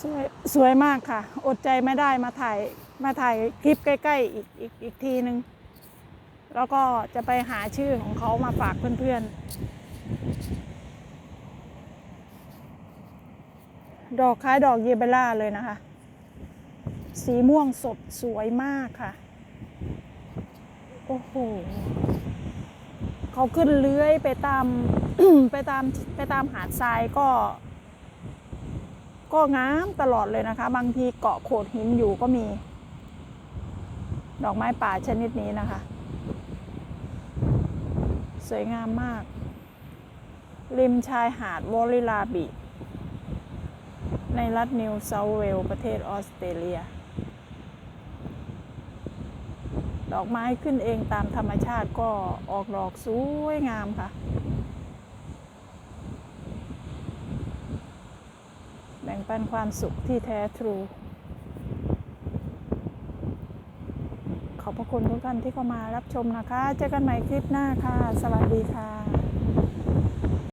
สวยสวยมากค่ะ อดใจไม่ได้มาถ่ายมาถ่ายคลิปใกล้ ๆ อีกอีกอีกทีนึง แล้วก็จะไปหาชื่อของเขามาฝากเพื่อนๆ ดอกคล้ายดอกเยเบล่าเลยนะคะ สีม่วงสดสวยมากค่ะ โอ้โหเขาขึ้นเลื้อยไปตามไปตามไปตามหาดทรายก็ ก็งามตลอดเลยนะคะ บางทีเกาะโขดหินอยู่ก็มี ดอกไม้ป่าชนิดนี้นะคะ สวยงามมาก ริมชายหาดวอลิลาบีในรัฐนิวเซาท์เวลประเทศออสเตรเลีย ดอกไม้ขึ้นเองตามธรรมชาติก็ออกดอกสวยงามค่ะ บ่งปันความสุขที่แท้ทรู ขอบพระคุณทุกท่านที่เข้ามารับชมนะคะ เจอกันใหม่คลิปหน้าค่ะ สวัสดีค่ะ